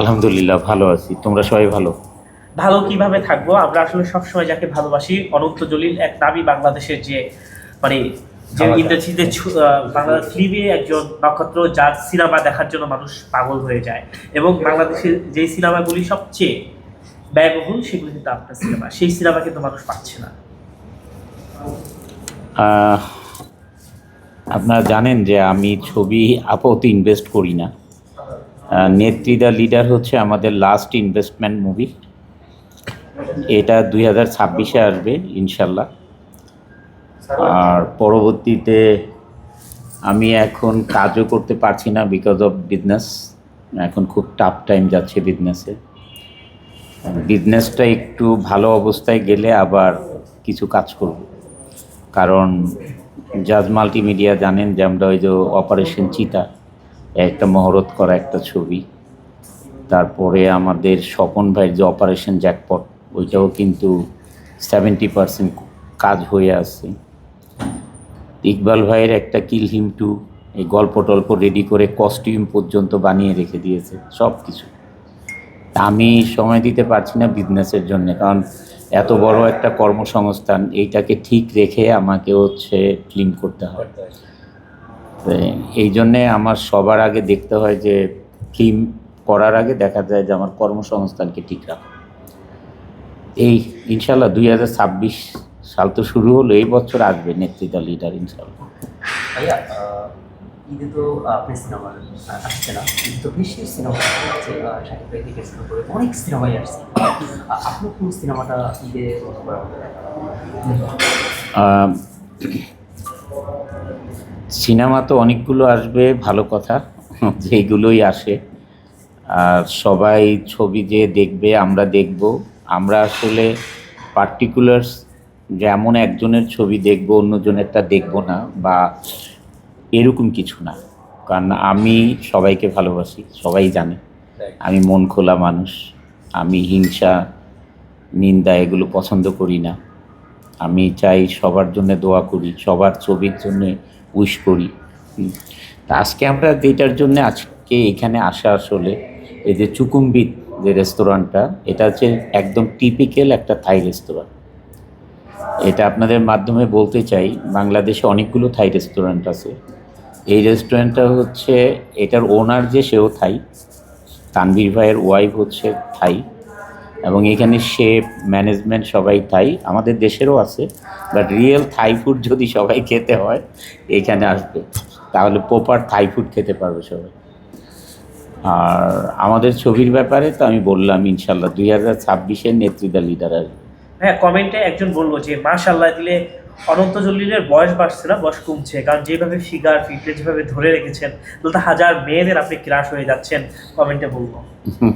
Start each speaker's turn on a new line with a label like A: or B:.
A: আলহামদুলিল্লাহ ভালো আছি। তোমরা সবাই ভালো?
B: ভালো কীভাবে থাকব? আমরা আসলে সবসময় যাকে ভালোবাসি অনন্ত জলিল এক নামী বাংলাদেশের যে মানে যে। ইন্ডাস্ট্রিতে বাংলাদেশ ফিল্মে একজন নক্ষত্র যার সিনেমা দেখার জন্য মানুষ পাগল হয়ে যায়। এবং বাংলাদেশের যে সিনেমাগুলি সবচেয়ে ব্যয়বহুল সেগুলি কিন্তু আপনার সিনেমা। সেই সিনেমা কিন্তু মানুষ পাচ্ছে না।
A: আপনারা জানেন যে আমি ছবি আপাতত ইনভেস্ট করি না। নেত্রী দ্য লিডার হচ্ছে আমাদের লাস্ট ইনভেস্টমেন্ট মুভি এটা দুই হাজার ছাব্বিশে আসবে, ইনশাল্লাহ। আর পরবর্তীতে আমি এখন কাজও করতে পারছি না বিকজ অফ বিজনেস এখন খুব টাফ টাইম যাচ্ছে বিজনেসে বিজনেসটা একটু ভালো অবস্থায় গেলে আবার কিছু কাজ করব। কারণ জাজ মাল্টিমিডিয়া জানেন যে আমরা ওই যে অপারেশন চিতা একটা মহরত করা একটা ছবি। তারপরে আমাদের স্বপন ভাইয়ের যে অপারেশন জ্যাকপট ওইটাও কিন্তু সেভেন্টি পার্সেন্ট কাজ হয়ে আছে। ইকবাল ভাইয়ের একটা কিল হিম টু এই গল্প টল্প রেডি করে কস্টিউম পর্যন্ত বানিয়ে রেখে দিয়েছে সব কিছু আমি সময় দিতে পারছি না বিজনেসের জন্য, কারণ এত বড় একটা কর্মসংস্থান, এইটাকে ঠিক রেখে আমাকে হচ্ছে ফিল্ম করতে হয় এই জন্যে আমার সবার আগে দেখতে হয় যে ফিল্ম করার আগে দেখা যায় যে আমার কর্মসংস্থানকে ঠিক রাখা। এই ইনশাল্লাহ দুই হাজার ছাব্বিশ সাল তো শুরু হলো, এই বছর আসবে নেতৃত্ব লিডার ইনশাল্লাহ।
C: সিনেমা আপনার কোন সিনেমাটা
A: সিনেমা তো অনেকগুলো আসবে, ভালো কথা, যেগুলোই আসে। আর সবাই ছবি যে দেখবে, আমরা দেখব। আমরা আসলে পার্টিকুলার যেমন একজনের ছবি দেখব, অন্যজনেরটা দেখব না বা এরকম কিছু না। কারণ আমি সবাইকে ভালোবাসি, সবাই জানে। আমি মন খোলা মানুষ, আমি হিংসা, নিন্দা এগুলো পছন্দ করি না। আমি চাই সবার জন্য দোয়া করি, সবার ছবির জন্য উইশ করি। তা আজকে আমরা যেটার জন্য আজকে এখানে আসা আসলে, এই যে চুকুম্বিত যে রেস্তোরাঁটা, এটা হচ্ছে একদম টিপিক্যাল একটা থাই রেস্তোরাঁ। এটা আপনাদের মাধ্যমে বলতে চাই, বাংলাদেশে অনেকগুলো থাই রেস্টুরেন্ট আছে। এই রেস্টুরেন্টটা হচ্ছে, এটার ওনার যে সেও থাই তানভীর ভাইয়ের ওয়াইফ হচ্ছে থাই এবং এখানে শেফ ম্যানেজমেন্ট সবাই থাই আমাদের দেশেরও আছে বাট রিয়েল থাই ফুড যদি সবাই খেতে হয় এখানে আসবে। তাহলে প্রপার থাই ফুড খেতে পারবে সবাই। আর আমাদের ছবির ব্যাপারে তো আমি বললাম ইনশাল্লাহ দুই হাজার ছাব্বিশের নেতৃত্ব লিডার আসবে।
B: হ্যাঁ কমেন্টে একজন বলল যে মাশাল্লাহ দিলে অনন্ত জলিলের বয়স বাড়ছে না বয়স কমছে। কারণ যেভাবে ফিগার ফিটনেস যেভাবে ধরে রেখেছেন বলতে হাজার মেয়েদের আপনি ক্রাশ হয়ে যাচ্ছেন কমেন্টে বলব